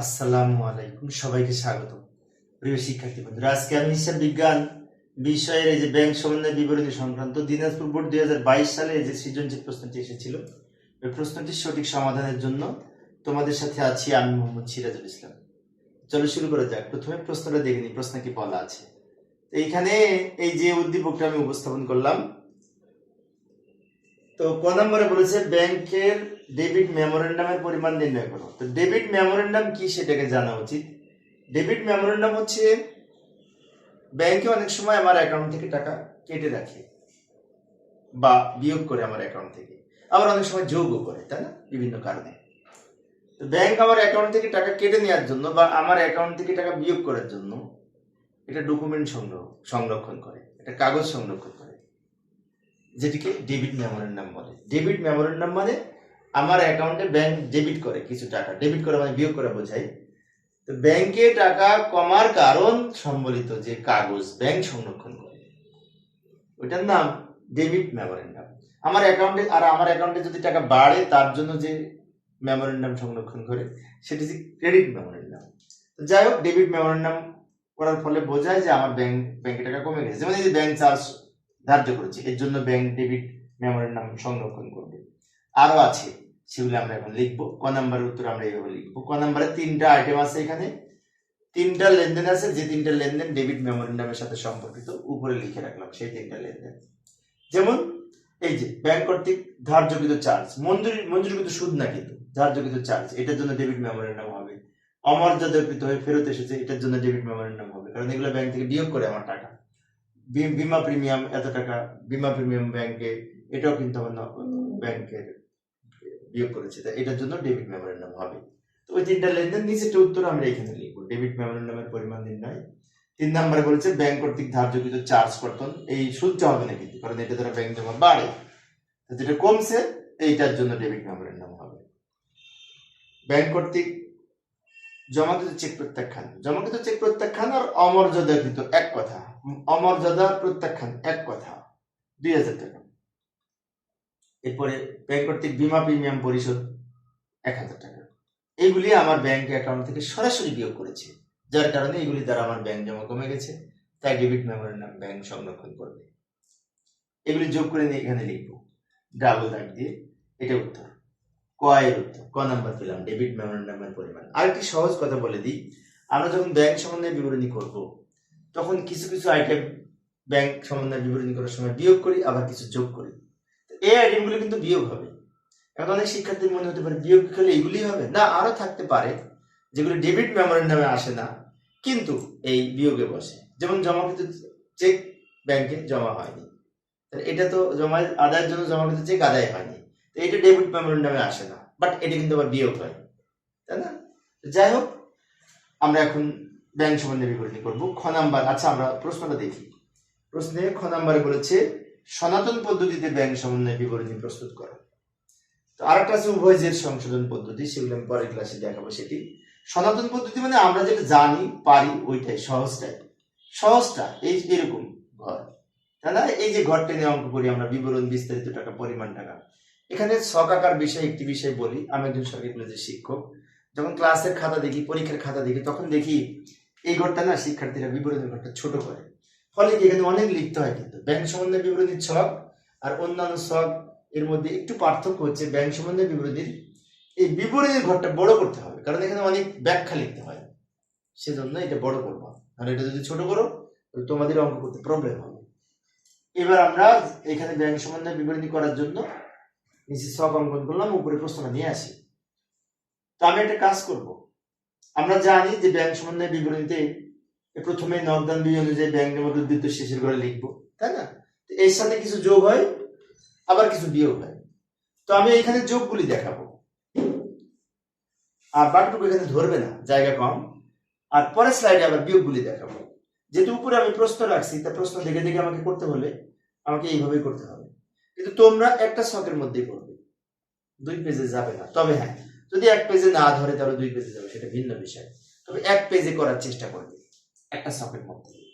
আসসালামু আলাইকুম, সবাইকে স্বাগত প্রিয় শিক্ষার্থী বন্ধুরা, আজকে আমি হিসাব বিজ্ঞান বিষয়ের এই যে ব্যাংক সমন্বয় বিবরণী সংক্রান্ত দিনাজপুর বোর্ড দু হাজার বাইশ সালে যে সৃজনশীল প্রশ্নটি এসেছিল ওই প্রশ্নটির সঠিক সমাধানের জন্য তোমাদের সাথে আছি আমি মোহাম্মদ সিরাজুল ইসলাম। চলো শুরু করা যাক। প্রথমে প্রশ্নটা দেখে প্রশ্ন কি বলা আছে? এইখানে এই যে উদ্দীপকটা আমি উপস্থাপন করলাম। তো ক নম্বরে বলেছে, ব্যাংকের ডেবিট মেমোরেন্ডামের পরিমাণ নির্ণয় করো। তো ডেবিট মেমোরেন্ডাম কি সেটাকে জানা উচিত? ডেবিট মেমোরেন্ডাম হচ্ছে ব্যাংকে অনেক সময় আমার অ্যাকাউন্ট থেকে টাকা কেটে রাখে বা বিয়োগ করে আমার অ্যাকাউন্ট থেকে। আবার অনেক সময় যোগও করে, তাই না? বিভিন্ন কারণে। তো ব্যাংক আমার অ্যাকাউন্ট থেকে টাকা কেটে নেওয়ার জন্য বা আমার অ্যাকাউন্ট থেকে টাকা বিয়োগ করার জন্য এটা ডকুমেন্ট সংগ্রহ, সংরক্ষণ করে, এটা কাগজ সংরক্ষণ করে। যেটিকে ডেবিট মেমোরেন্ডাম বলে। ডেবিট মেমোরেন্ডাম মানে আমার অ্যাকাউন্টে ব্যাংক ডেবিট করে কিছু টাকা। ডেবিট করে মানে বিয়োগ করে বোঝায় তো ব্যাংকে টাকা কমার কারণ সম্বলিত যে কাগজ ব্যাংক সংরক্ষণ করে। ওইটার নাম ডেবিট মেমোরেন্ডাম আমার অ্যাকাউন্টে আর আমার অ্যাকাউন্টে যদি টাকা বাড়ে, তার জন্য যে মেমোরেন্ডাম সংরক্ষণ করে, সেটি হচ্ছে ক্রেডিট মেমোরেন্ডাম যাই হোক ডেবিট মেমোরেন্ডাম করার ফলে বোঝায় যে আমার ব্যাংক ব্যাংকে টাকা কমে গেছে। এই যে ব্যাংক চার্জ ধার্য করেছে, এর জন্য ব্যাংক ডেবিট মেমোরেন্ডাম সংরক্ষণ করবে। আরও আছে। সেগুলো আমরা এখন লিখব। ক নাম্বারের উত্তর আমরা এইভাবে লিখব। ক নাম্বারে তিনটা আইটেম আছে এখানে। তিনটা লেনদেন আছে, যে তিনটা লেনদেন ডেবিট মেমোরেন্ডামের সাথে সম্পর্কিত, উপরে লিখে রাখলাম সেই তিনটা লেনদেন। যেমন, এই যে ব্যাংক কর্তৃক ধার্যকৃত চার্জ মঞ্জুরি, মঞ্জুরিকৃত সুদ না কিন্তু, ধার্যকৃত চার্জ এটার জন্য ডেবিট মেমোরেন্ডাম হবে। অমর্যাদাকৃত হয়ে ফেরত এসেছে, এটার জন্য ডেবিট মেমোরেন্ডাম হবে, কারণ এগুলো ব্যাংক থেকে বিয়োগ করে আমার টাকা। বিমা প্রিমিয়াম এত টাকা, বিমা প্রিমিয়াম ব্যাংকে এটাও কিন্তু আমার ব্যাংকের বিয়োগ করেছে। তাই এটার জন্য ডেবিট মেমোরেন্ডাম হবে। তো ওই তিনটা লেনদেন নিচেটা উত্তর আমরা এখানে লিখব। ডেবিট মেমোরেন্ডামের পরিমাণ নির্ণয় তিন নম্বরে বলেছে ব্যাংক কর্তৃক ধার্যকৃত চার্জ কর্তন। এই সুদটা হবে না কিন্তু, কারণ এটা দ্বারা ব্যাংক জমা বাড়ে। তো যেটা কমছে, এইটার জন্য ডেবিট মেমোরেন্ডাম হবে। ব্যাংক কর্তৃক জমাকৃত চেক প্রত্যাখ্যান। জমাকৃত চেক প্রত্যাখ্যান আর অমর্যাদাকৃত এক কথা। অমর্যাদা প্রত্যাখ্যান এক কথা। দুই হাজার টাকা। এরপরে ব্যাংক কর্তৃক বিমা প্রিমিয়াম পরিশোধ এক হাজার টাকা। এইগুলি আমার ব্যাংক অ্যাকাউন্ট থেকে সরাসরি বিয়োগ করেছে, যার কারণে এগুলি দ্বারা আমার ব্যাংক জমা কমে গেছে, তাই ডেবিট মেমোরেন্ডাম ব্যাংক সংরক্ষণ করবে। এগুলি যোগ করে নিয়ে এখানে লিখব ডাবল দাগ দিয়ে, এটা উত্তর। ক এর উত্তর, ক নাম্বার পেলাম ডেবিট মেমোরেন্ডামের পরিমাণ। আরেকটি সহজ কথা বলে দিই, আমরা যখন ব্যাংক সম্বন্ধে বিবরণী করব, তখন কিছু কিছু আইটেম ব্যাংক সম্বন্ধে বিবরণী করার সময় বিয়োগ করি, আবার কিছু যোগ করি। এই আইটেমগুলো কিন্তু বিয়োগ হবে। এখন অনেক শিক্ষার্থীর মনে হতে পারে বিয়োগ খেলে এগুলি হবে। না, আরও থাকতে পারে, যেগুলো ডেবিট মেমোরেন্ডামে আসে না, কিন্তু এই বিয়োগে বসে। যেমন জমাকৃত চেক ব্যাংকে জমা হয়নি। এটা তো জমা, আদায়ের জন্য জমাকৃত চেক আদায় হয়নি। তো এটা ডেবিট মেমোরেন্ডামে আসে না বাট এটা কিন্তু আবার বিয়োগ হয়। তাই না? যাই হোক, আমরা এখন ব্যাংক সম্বন্ধে বিবরণী করব। খ নাম্বার আচ্ছা আমরা প্রশ্নটা দেখি। প্রশ্নে খ নাম্বারে বলেছে সনাতন পদ্ধতিতে ব্যাংক সমন্বয় বিবরণী প্রস্তুত করো? তো আরেকটা আছে উভয় জের সংশোধন পদ্ধতি, সেগুলো আমি পরের ক্লাসে দেখাবো সেটি। সনাতন পদ্ধতি মানে আমরা যেটা জানি, পারি, ওইটাই সহজটাই সহজটা, এই এরকম ঘর। না? এই যে ঘরটা টেনে অঙ্ক করি আমরা, বিবরণ, বিস্তারিত টাকা, পরিমাণ টাকা। এখানে ছকাকার বিষয় একটি বিষয় বলি। আমি একজন সরকারি কলেজের শিক্ষক। যখন ক্লাসের খাতা দেখি, পরীক্ষার খাতা দেখি, তখন দেখি, এই ঘরটা না শিক্ষার্থীরা বিবরণের ঘরটা ছোট করে। ফলে কি এখানে অনেক লিখতে হয় কিন্তু? ব্যাংক সম্বন্ধে বিবরণীর ছক আর অন্যান্য ছক এর মধ্যে একটু পার্থক্য হচ্ছে ব্যাংক সম্বন্ধে বিবরণীর এই বিবরণীর ঘরটা বড় করতে হবে, কারণ এখানে অনেক ব্যাখ্যা লিখতে হয়। সেজন্য এটা বড় করব। আর এটা যদি ছোট করো তোমাদের অঙ্ক করতে প্রবলেম হবে। এবার আমরা এখানে ব্যাংক সম্বন্ধে বিবরণী করার জন্য নিচে ছক অঙ্কন করলাম, উপরে প্রশ্নটা নিয়ে আসি। তো আমি একটা কাজ করব। আমরা জানি যে ব্যাংক সম্বন্ধে বিবরণীতে প্রথমে নগদান বিল অনুযায়ী ব্যাংক জমার উদ্বৃত্ত শেষের করে লিখব, তাই না? এর সাথে কিছু যোগ হয়, আবার কিছু বিয়োগ হয়। তো আমি এখানে যোগগুলি দেখাবো। আর বাকিটুকু এখানে ধরবে না, জায়গা কম। আর পরের স্লাইডে আবার বিয়োগগুলি দেখাবো। যেহেতু উপরে আমি প্রশ্ন রাখছি, তা প্রশ্ন দেখে দেখে আমাকে করতে হলে আমাকে এইভাবেই করতে হবে। কিন্তু তোমরা একটা শখের মধ্যেই করবে দুই পেজে যাবে না। তবে হ্যাঁ যদি এক পেজে না ধরে তাহলে দুই পেজে যাবে, সেটা ভিন্ন বিষয়। তবে এক পেজে করার চেষ্টা করবে। একটা ছকের মধ্যে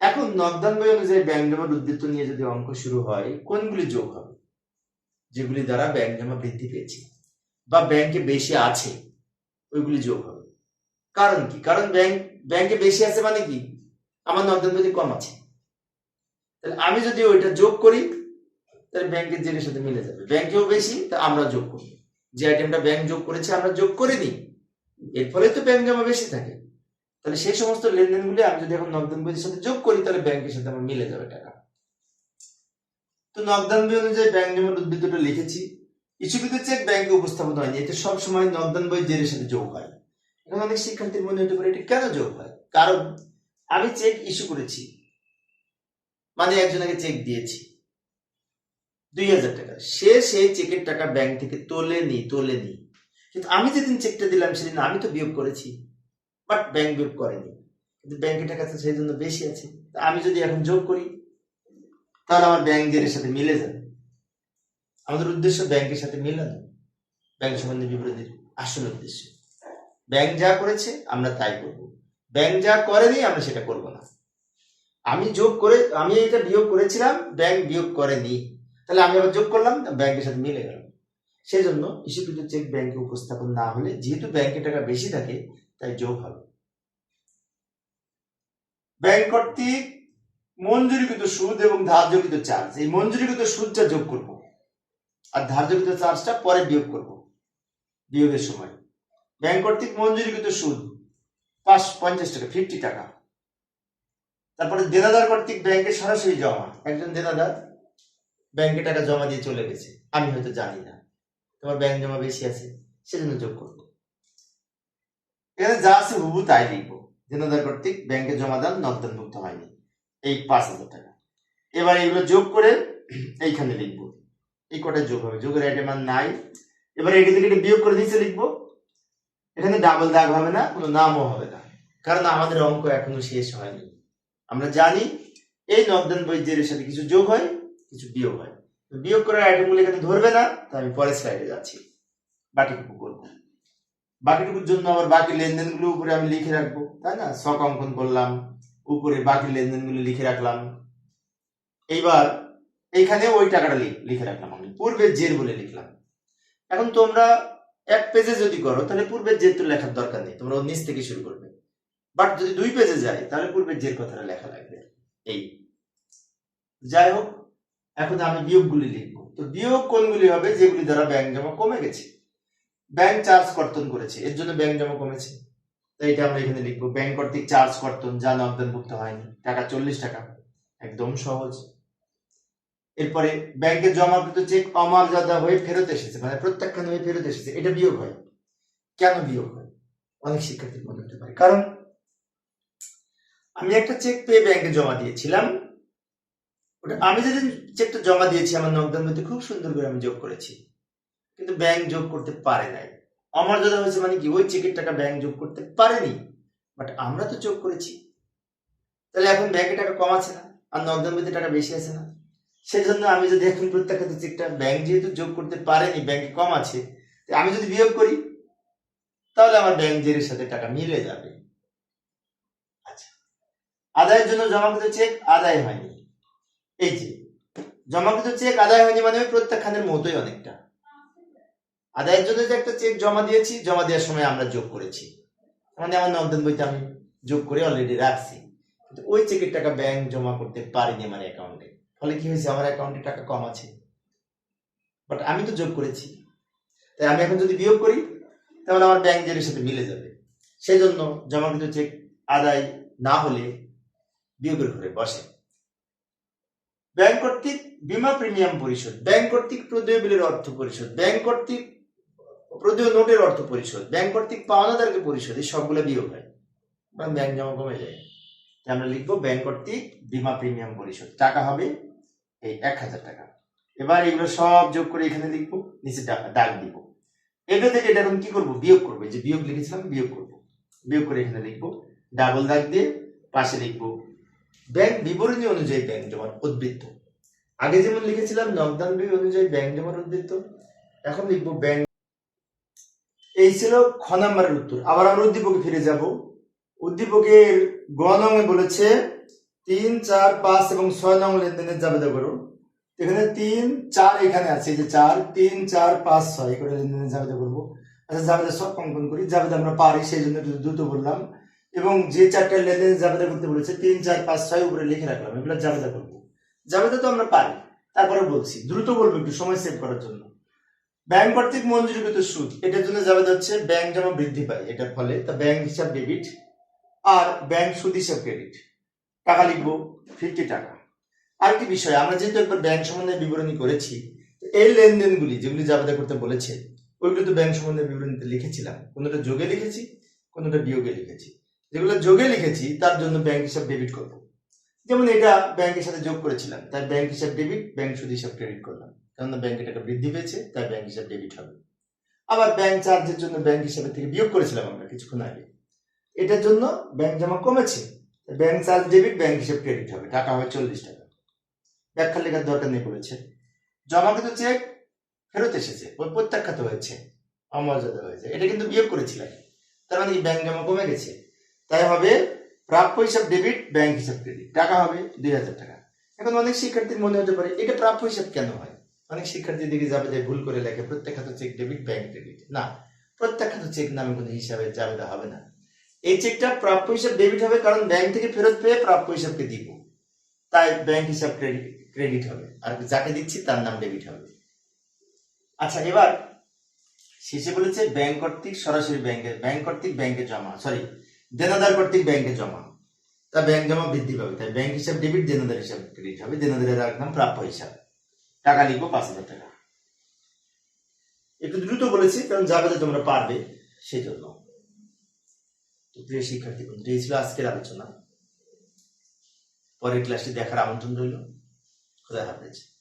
এখন নগদান বই অনুযায়ী ব্যাংক জমার উদ্বৃত্ত নিয়ে যদি অঙ্ক শুরু হয়, কোনগুলি যোগ হবে? যেগুলি দ্বারা ব্যাংক জমা বৃদ্ধি পেয়েছে বা ব্যাংকে বেশি আছে, ওইগুলি যোগ হবে। কারণ কি? কারণ ব্যাংক ব্যাংকে বেশি আছে মানে কি? আমার নগদান বইতে কম আছে। তাহলে আমি যদি ওইটা যোগ করি, তাহলে ব্যাংকের জেনের সাথে মিলে যাবে। ব্যাংকেও বেশি, তা আমরা যোগ করি। যে আইটেমটা ব্যাংক যোগ করেছে, আমরা যোগ করে দিই এর ফলে তো ব্যাংক জমা বেশি থাকে। তাহলে সেই সমস্ত লেনদেনগুলি আমি যদি এখন নগদান বইয়ের সাথে যোগ করি, তাহলে ব্যাংকের সাথে আমার মিলে যাবে টাকা। তো নগদান বই অনুযায়ী ব্যাংক জমার উদ্বৃত্তটা লিখেছি ইস্যুকৃত চেক ব্যাংকে উপস্থাপন হয়নি, এতে সবসময় নগদান বই জেরের সাথে যোগ হয়। এখন অনেক শিক্ষার্থীর মনে হতে পারে, এটা কেন যোগ হয়? কারণ আমি চেক ইস্যু করেছি মানে একজনকে চেক দিয়েছি। দুই হাজার টাকা, সে সেই চেকের টাকা ব্যাংক থেকে তোলেনি তোলেনি। কিন্তু আমি যেদিন চেকটা দিলাম, সেদিন আমি তো বিয়োগ করেছি। বাট ব্যাংক বিয়োগ করেনি। কিন্তু ব্যাংকের টাকা তো সেই জন্য বেশি আছে। আমি যদি এখন যোগ করি, তাহলে আমার ব্যাংক জেরের সাথে মিলে যাবে। আমাদের উদ্দেশ্য ব্যাংকের সাথে মিলানো। ব্যাংক সম্বন্ধে বিবরণীর আসল উদ্দেশ্য। ব্যাংক যা করেছে, আমরা তাই করব। ব্যাংক যা করেনি, আমরা সেটা করব না। আমি যোগ করে, আমি এটা বিয়োগ করেছিলাম, ব্যাংক বিয়োগ করেনি। তাহলে আমি আবার যোগ করলাম ব্যাংকের সাথে মিলে গেলাম সেই জন্য ইস্যুকৃত চেক ব্যাংকে উপস্থাপন না হলে, যেহেতু ব্যাংকে টাকা বেশি থাকে তাই যোগ হবে। ব্যাংক কর্তৃক মঞ্জুরিকৃত সুদ এবং ধার্যকৃত চার্জ এই মঞ্জুরিকৃত সুদটা যোগ করব। আর ধার্যকৃত চার্জটা পরে বিয়োগ করব বিয়োগের সময়। ব্যাংক কর্তৃক মঞ্জুরিকৃত সুদ পাঁচ, পঞ্চাশ টাকা ফিফটি টাকা। তারপরে দেনাদার কর্তৃক ব্যাংকে সরাসরি জমা। একজন দেনাদার ব্যাংকে টাকা জমা দিয়ে চলে গেছে। আমি হয়তো জানি না। তোমার ব্যাংক জমা বেশি আছে, সেজন্য যোগ করব। এখানে যা আছে হুবু তাই লিখব। দেনাদার কর্তৃক ব্যাংকে জমা দান নগদানভুক্ত হয়নি। এই পাঁচ হাজার টাকা। এবার এগুলো যোগ করে এইখানে লিখব। এই কটা যোগ হবে। যোগের আইটেম আর নাই। এবার এটি থেকে বিয়োগ করে নিচে লিখব। এখানে ডাবল দাগ হবে না, কোনো নামও হবে না। কারণ আমাদের অঙ্ক এখনও শেষ হয়নি। আমরা জানি এই নগদান বৈদ্যের সাথে কিছু যোগ হয়, কিছু বিয়োগ হয়। বিয়োগ করার আইটেমগুলো এখানে ধরবে না, তো আমি পরের স্লাইডে যাচ্ছি। বাকিটুকু বাকিটুকুর জন্য আবার বাকি লেনদেনগুলো উপরে আমি লিখে রাখব, তাই না? শখ অঙ্কন করলাম, উপরে বাকি লেনদেনগুলো লিখে রাখলাম। এইবার এইখানে ওই টাকাটা লিখে রাখলাম আমি, পূর্বের জের বলে লিখলাম। এখন তোমরা এক পেজে যদি করো, তাহলে পূর্বের জের তো লেখার দরকার নেই, তোমরা নিচ থেকে শুরু করবে। বাট যদি দুই পেজে যায়, তাহলে পূর্বের জের কথাটা লেখা লাগবে। এই। যাই হোক, এখন আমি বিয়োগগুলি লিখব। তো বিয়োগ কোনগুলি হবে, যেগুলি দ্বারা ব্যাংক জমা কমে গেছে। ব্যাংক চার্জ কর্তন করেছে। এর জন্য ব্যাংক জমা কমেছে। তাই এটা আমরা এখানে লিখব। ব্যাংক কর্তৃক চার্জ কর্তন, যা নগদানভুক্ত হয়নি। টাকা চল্লিশ টাকা। একদম সহজ। এরপরে ব্যাংকে জমাকৃত চেক অমর্যাদা হয়ে ফেরত এসেছে। মানে প্রত্যাখ্যান হয়ে ফেরত এসেছে। এটা বিয়োগ হয়। কেন বিয়োগ হয়? অনেক শিক্ষার্থীর মনে হতে পারে। কারণ আমি একটা চেক পেয়ে ব্যাংকে জমা দিয়েছিলাম। ওটা আমি যেদিন চেকটা জমা দিয়েছি, আমার নগদান মধ্যে খুব সুন্দর করে আমি যোগ করেছি। কিন্তু ব্যাংক যোগ করতে পারে নাই। অমর্যাদা হয়েছে মানে কি? ওই চেকের টাকা ব্যাংক যোগ করতে পারেনি। বাট আমরা তো যোগ করেছি। তাহলে এখন ব্যাংকে টাকা কম আছে না? আর নগদান মধ্যে টাকা বেশি আছে না? সেই জন্য আমি যদি এখন প্রত্যাখ্যাত চেকটা ব্যাংক যেহেতু যোগ করতে পারেনি ব্যাংকে কম আছে আমি যদি বিয়োগ করি, তাহলে আমার ব্যাংক জেরের সাথে টাকা মিলে যাবে। আচ্ছা। আদায়ের জন্য জমাকৃত চেক আদায় হয়নি। এই যে, জমাকৃত চেক আদায় হয়নি মানে প্রত্যাখ্যানের মতোই অনেকটা। আদায়ের জন্য যে একটা চেক জমা দিয়েছি, জমা দেওয়ার সময় আমরা যোগ করেছি। মানে আমার নগদান বইতে আমি যোগ করে অলরেডি রাখছি। কিন্তু ওই চেকের টাকা ব্যাংক জমা করতে পারিনি আমার অ্যাকাউন্টে ফলে কি হয়েছে? আমার অ্যাকাউন্টে টাকা কম আছে। বাট আমি তো যোগ করেছি। তাই আমি এখন যদি বিয়োগ করি, তাহলে আমার ব্যাংক জেরের সাথে মিলে যাবে। সেই জন্য জমাকৃত চেক আদায় না হলে বিয়োগের ঘরে বসে। ব্যাংক কর্তৃক বীমা প্রিমিয়াম পরিশোধ ব্যাংক কর্তৃক প্রদেয় বিলের অর্থ পরিশোধ ব্যাংক কর্তৃক প্রদেয় নোটের অর্থ পরিশোধ। ব্যাংক কর্তৃক পাওনাদারকে পরিশোধ, এই সবগুলো বিয়োগ হয়। বা ব্যাংক জমা কমে যায়। আমরা লিখব ব্যাংক কর্তৃক বিমা প্রিমিয়াম পরিশোধ। টাকা হবে এই এক হাজার টাকা। এবার এগুলো সব যোগ করে এখানে লিখব, নিচে দাগ দিব। এটা থেকে এটা এখন কি করব? বিয়োগ করব। যে বিয়োগ লিখেছিলাম, বিয়োগ করব। বিয়োগ করে এখানে লিখব, ডাবল দাগ দিয়ে পাশে লিখব, ব্যাংক বিবরণী অনুযায়ী ব্যাংক জমার উদ্বৃত্ত। আগে যেমন লিখেছিলাম নগদান বিল অনুযায়ী ব্যাংক জমার উদ্বৃত্ত। এখন লিখব ব্যাংক এই ছিল খ নাম্বারের উত্তর। আবার আমরা উদ্দীপকে ফিরে যাব। উদ্দীপকের গ নঙে বলেছে, তিন, চার, পাঁচ এবং ছয় নং লেনদেনের জাবেদা করো। এখানে তিন, চার এখানে আছে, এই যে চার, তিন, চার, পাঁচ, ছয় করে লেনদেনের জাবেদা করব। আচ্ছা জাবেদা সব অঙ্কন করি, জাবেদা আমরা পারি, সেই জন্য একটু দ্রুত বললাম। এবং যে চারটা লেনদেন জাবেদা করতে বলেছে, তিন, চার, পাঁচ, ছয় উপরে লিখে রাখলাম, এগুলো জাবেদা করব। জাবেদা তো আমরা পারি, তারপরে বলছি, দ্রুত বলব একটু, সময় সেভ করার জন্য। ব্যাংক কর্তৃক মঞ্জুরিকৃত সুদ, এটার জন্য জাবেদা হচ্ছে ব্যাংক জমা বৃদ্ধি পায়, এটার ফলে তা ব্যাংক হিসাব ডেবিট আর ব্যাংক সুদ হিসাব ক্রেডিট টাকা লিখব ফিফটি টাকা। আরেকটি বিষয়, আমরা যেহেতু একবার ব্যাংক সম্বন্ধে বিবরণী করেছি এই লেনদেনগুলি যেগুলি জাবেদা করতে বলেছে, ওইগুলো তো ব্যাংক সম্বন্ধে বিবরণীতে লিখেছিলাম। কোনোটা যোগে লিখেছি, কোনোটা বিয়োগে লিখেছি। যেগুলো যোগে লিখেছি, তার জন্য ব্যাংক হিসাব ডেবিট করব। যেমন এটা ব্যাংকের সাথে যোগ করেছিলাম, তাই ব্যাংক হিসাব ডেবিট ব্যাংক সুদ হিসাব ক্রেডিট করলাম। কেননা ব্যাংকে টাকা বৃদ্ধি পেয়েছে, তাই ব্যাংক হিসাব ডেবিট হবে। আবার ব্যাংক চার্জের জন্য ব্যাংক হিসাবে থেকে বিয়োগ করেছিলাম আমরা কিছুক্ষণ আগে। এটার জন্য ব্যাংক জমা কমেছে। ব্যাংক চার্জ ডেবিট ব্যাংক হিসাব ক্রেডিট হবে। টাকা হবে চল্লিশ টাকা। ব্যাখ্যা লেখার দরকার নেই বলেছে। জমাকৃত চেক ফেরত এসেছে। প্রত্যাখ্যাত হয়েছে। অমর্যাদা হয়েছে। এটা কিন্তু বিয়োগ করেছিলাম। তার মানে ব্যাংক জমা কমে গেছে। তাই হবে প্রাপ্য হিসাব ডেবিট ব্যাংক হিসাব ক্রেডিট টাকা হবে দুই হাজার টাকা। এখন অনেক শিক্ষার্থীর মনে হতে পারে, এটা প্রাপ্য হিসাব কেন হয়? অনেক শিক্ষার্থী দিকে যাবে যে ভুল করে লেখে, প্রত্যাখ্যাত চেক ডেবিট, ব্যাংক ক্রেডিট না, প্রত্যাখ্যাত চেক নামে কোনো হিসাবে যাবে হবে না। এই চেকটা প্রাপ্য হিসাব ডেবিট হবে কারণ ব্যাংক থেকে ফেরত পেয়ে প্রাপ্য হিসাবকে দিব। তাই ব্যাংক হিসাব ক্রেডিট ক্রেডিট হবে। আর যাকে দিচ্ছি তার নাম ডেবিট হবে। আচ্ছা এবার শেষে বলেছে ব্যাংক কর্তৃক সরাসরি ব্যাংকে, ব্যাংক কর্তৃক ব্যাংকে জমা, সরি, দেনাদার কর্তৃক ব্যাংকে জমা। তা ব্যাংক জমা বৃদ্ধি পাবে। তাই ব্যাংক হিসাব ডেবিট, দেনাদার হিসাব ক্রেডিট হবে। দেনাদারের রাখলাম প্রাপ্য হিসাব। টাকা লিখব পাঁচ হাজার টাকা। একটু দ্রুত বলেছি, কারণ যাবে তোমরা পারবে সেই জন্য তো প্রিয় শিক্ষার্থী বন্ধু এই ছিল আজকের আলোচনা। পরের ক্লাসটি দেখার আমন্ত্রণ রইল। খোদা হাফেজ।